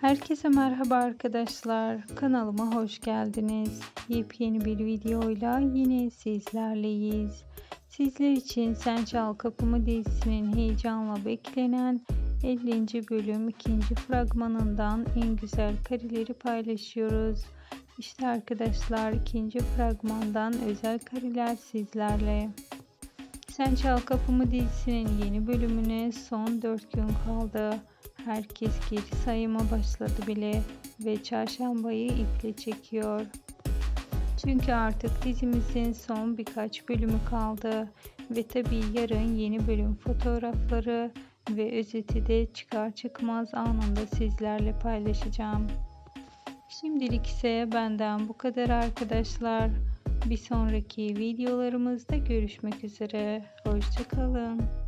Herkese merhaba arkadaşlar. Kanalıma hoş geldiniz. Yepyeni bir videoyla yine sizlerleyiz. Sizler için Sen Çal Kapımı dizisinin heyecanla beklenen 50. bölüm 2. fragmanından en güzel kareleri paylaşıyoruz. İşte arkadaşlar ikinci fragmandan özel kareler sizlerle. Sen Çal Kapımı dizisinin yeni bölümüne son 4 gün kaldı. Herkes geri sayıma başladı bile ve çarşambayı iple çekiyor. Çünkü artık dizimizin son birkaç bölümü kaldı ve tabii yarın yeni bölüm fotoğrafları ve özeti de çıkar çıkmaz anında sizlerle paylaşacağım. Şimdilik ise benden bu kadar arkadaşlar. Bir sonraki videolarımızda görüşmek üzere. Hoşçakalın.